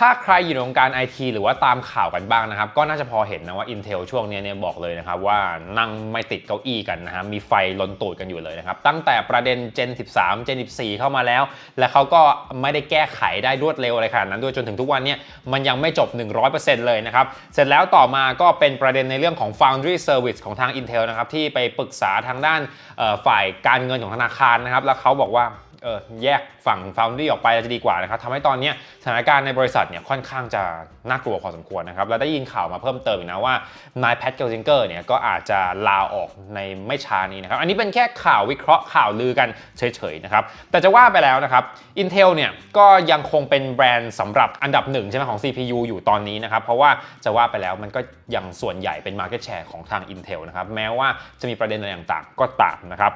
ถ้าใครอยู่ในวงการไอทีหรือว่าตามข่าวกันบ้างนะครับ ก็น่าจะพอเห็นนะว่า Intel ช่วงนี้เนี่ยบอกเลยนะครับ ว่านั่งไม่ติดเก้าอี้กันนะฮะมีไฟลนตูดกันอยู่เลยนะครับ ตั้งแต่ประเด็น Gen 13 Gen 14 เข้ามาแล้ว และเขาก็ไม่ได้แก้ไขได้รวดเร็วอะไรขนาดนั้นด้วยจนถึงทุกวันเนี่ยมันยังไม่จบ 100%เลยนะครับ เสร็จแล้วต่อมาก็เป็นประเด็นในเรื่องของ Foundry Service ของทาง Intel นะครับที่ไปปรึกษาทางด้านฝ่ายการเงินของธนาคารนะครับแล้วเขาบอกว่า เออแยกฝั่ง Foundry ออกไปจะดีกว่านะครับทำให้ตอนนี้สถานการณ์ในบริษัทเนี่ยค่อนข้างจะน่ากลัวพอสมควรนะครับแล้วได้ยินข่าวมาเพิ่มเติมอีกนะว่านายแพทเกลซิงเกอร์เนี่ยก็อาจจะลาออกในไม่ช้านี้นะครับอันนี้เป็นแค่ข่าววิเคราะห์ข่าวลือกันเฉยๆนะครับแต่จะว่าไปแล้วนะครับ Intel เนี่ยก็ยังคงเป็นแบรนด์สำหรับอันดับหนึ่งใช่ไหมของ CPU อยู่ตอนนี้นะครับเพราะว่าจะว่าไปแล้วมันก็ยังส่วนใหญ่เป็น Market Share ของทาง Intel นะครับแม้ว่าจะมีประเด็นอะไรต่างๆ ก็ตามนะครับ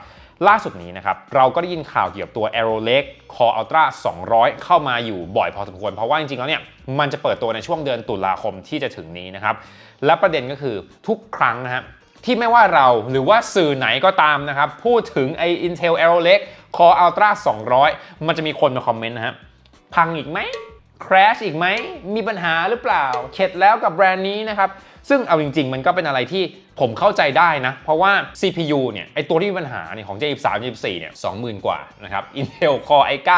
ล่าสุดนี้นะครับเราก็ได้ยินข่าวเกี่ยวกับตัว Aero Lake Core Ultra 200 เข้ามาอยู่บ่อยพอสมควร เพราะว่าจริงๆแล้วเนี่ยมันจะเปิดตัวในช่วงเดือนตุลาคมที่จะถึงนี้นะครับและประเด็นก็คือทุกครั้งนะฮะที่ไม่ว่าเราหรือว่าสื่อไหนก็ตามนะครับพูดถึงไอ้ Intel Aero Lake Core Ultra 200 มันจะมีคนมาคอมเมนต์นะฮะพังอีกไหม crash อีกไหม มีปัญหาหรือเปล่า เข็ดแล้วกับแบรนด์นี้นะครับ ซึ่งเอาจริง ๆ มันก็เป็นอะไรที่ผมเข้าใจได้นะ เพราะว่า CPU เนี่ย ไอตัวที่มีปัญหาเนี่ยของ J23 J24 เนี่ย20,000 กว่านะครับ Intel Core i9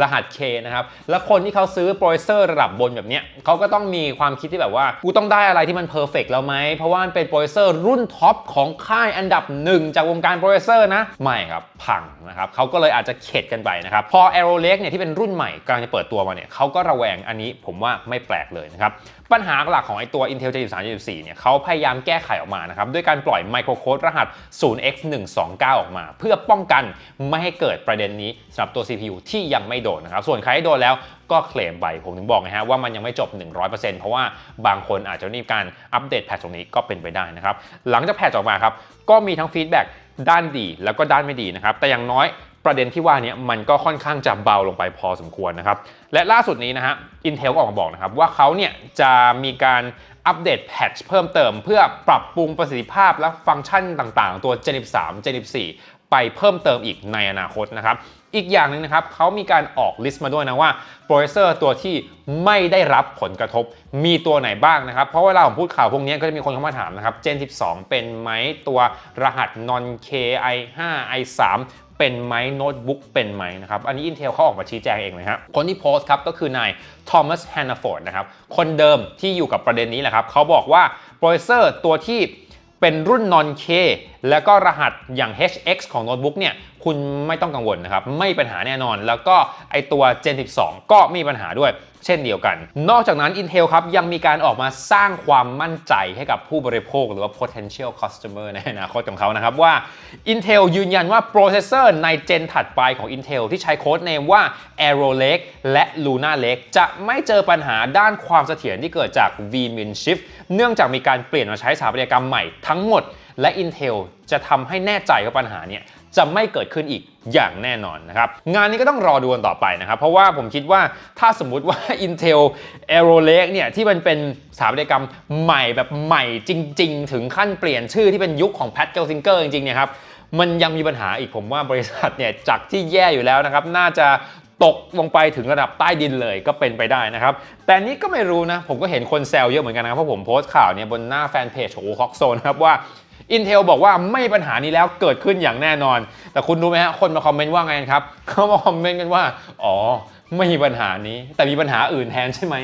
รหัส K นะครับ แล้วคนที่เขาซื้อโปรเซอร์ระดับบนแบบเนี้ยเขาก็ต้องมีความคิดที่แบบว่า กูต้องได้อะไรที่มันเพอร์เฟกแล้วไหม เพราะว่ามันเป็นโปรเซอร์รุ่นท็อปของค่ายอันดับหนึ่งจากวงการโปรเซอร์นะ ไม่ครับ พังนะครับเขาก็เลยอาจจะเข็ดกันไปนะครับ พอ Aero Lake เนี่ยที่เป็นรุ่นใหม่กำลังจะเปิดตัวมาเนี่ยเขาก็ระแวงอันนี้ผมว่าไม่แปลกเลยนะครับ ปัญหาหลักของไอตัว Intel J13 J14 เนี่ยเขาพยายามแก้ไขออกมานะครับ ด้วยการปล่อยไมโครโค้ดรหัส 0x129 ออกมา เพื่อป้องกันไม่ให้เกิดประเด็นนี้สำหรับตัว CPU ที่ยังไม่โดนนะครับ ส่วนใครโดนแล้วก็เคลมไปผมถึงบอกนะฮะว่ามันยังไม่จบ 100%เพราะว่าบางคนอาจจะมีการอัปเดตแพทตรงนี้ก็เป็นไปได้นะครับ หลังจากแพทออกมาครับก็มีทั้งฟีดแบ็กด้านดีแล้วก็ด้านไม่ดีนะครับแต่อย่างน้อย ประเด็นที่ว่านี้มันก็ค่อนข้างจะเบาลงไปพอสมควรนะครับ และล่าสุดนี้นะฮะ Intel ก็ออกมาบอกนะครับ ว่าเขาเนี่ยจะมีการอัปเดตแพทช์เพิ่มเติม เพื่อปรับปรุงประสิทธิภาพและฟังก์ชันต่างๆ ตัว Gen 13 Gen 14ไปเพิ่มเติมอีกในอนาคตนะครับ อีกอย่างหนึ่งนะครับเขามีการออกลิสต์มาด้วยนะว่าโปรเซสเซอร์ตัวที่ไม่ได้รับผลกระทบมีตัวไหนบ้างนะครับ เพราะเวลาผมพูดข่าวพวกนี้ก็จะมีคนเข้ามาถามนะครับ Gen 12 เป็นไหมตัวรหัส non K i5 i3 เป็นไหมโน้ตบุ๊กเป็นไหมนะครับ อันนี้ Intel เขาออกมาชี้แจงเองเลยครับคนที่โพสต์ครับก็คือนายทอมัสแฮนนาฟอร์ดนะครับ คนเดิมที่อยู่กับประเด็นนี้แหละครับเขาบอกว่าโปรเซสเซอร์ตัวที่เป็นรุ่น non K แล้วก็รหัสอย่าง HX ของโน้ตบุ๊กเนี่ยคุณไม่ต้องกังวลนะครับ ไม่ปัญหาแน่นอน แล้วก็ไอตัว Gen 12 ก็ไมมีปัญหาด้วยเช่นเดียวกัน นอกจากนั้น Intel ครับยังมีการออกมาสร้างความมั่นใจให้กับผู้บริโภคหรือว่า potential customer ในอนาคตของเขานะครับ ว่า Intel ยืนยันว่าโปรเซสเซอร์ในเจนถัดไปของ Intel ที่ใช้โค้ดเนมว่า Arrow Lake และ Luna Lake จะไม่เจอปัญหาด้านความเสถียรที่เกิดจาก vmin shift เนื่องจากมีการเปลี่ยนมาใช้สถาปัตยกรรมใหม่ทั้งหมดและ Intel จะทำให้แน่ใจว่าปัญหาเนี่ย จะไม่เกิดขึ้นอีกอย่างแน่นอนนะครับ งานนี้ก็ต้องรอดูกันต่อไปนะครับ เพราะว่าผมคิดว่าถ้าสมมุติว่า Intel Aero Lake เนี่ยที่มันเป็นสถาปัตยกรรมใหม่แบบใหม่จริง ๆ ถึงขั้นเปลี่ยนชื่อที่เป็นยุคของ Pat Gelsinger จริงๆเนี่ยครับมันยังมีปัญหาอีกผมว่าบริษัทเนี่ยจากที่แย่อยู่แล้วนะครับ น่าจะตกลงไปถึงระดับใต้ดินเลยก็เป็นไปได้นะครับ แต่นี้ก็ไม่รู้นะ ผมก็เห็นคนแซวเยอะเหมือนกันนะครับ เพราะผมโพสต์ข่าวเนี่ยบนหน้าแฟนเพจของ o c o x o นครับว่า Intel บอกว่าไม่ปัญหานี้แล้วเกิดขึ้นอย่างแน่นอน แต่คุณรู้ไหมฮะ คนมาคอมเมนต์ว่าไงครับ เขามาคอมเมนต์กันว่า อ๋อ ไม่มีปัญหานี้ แต่มีปัญหาอื่นแทนใช่ไหม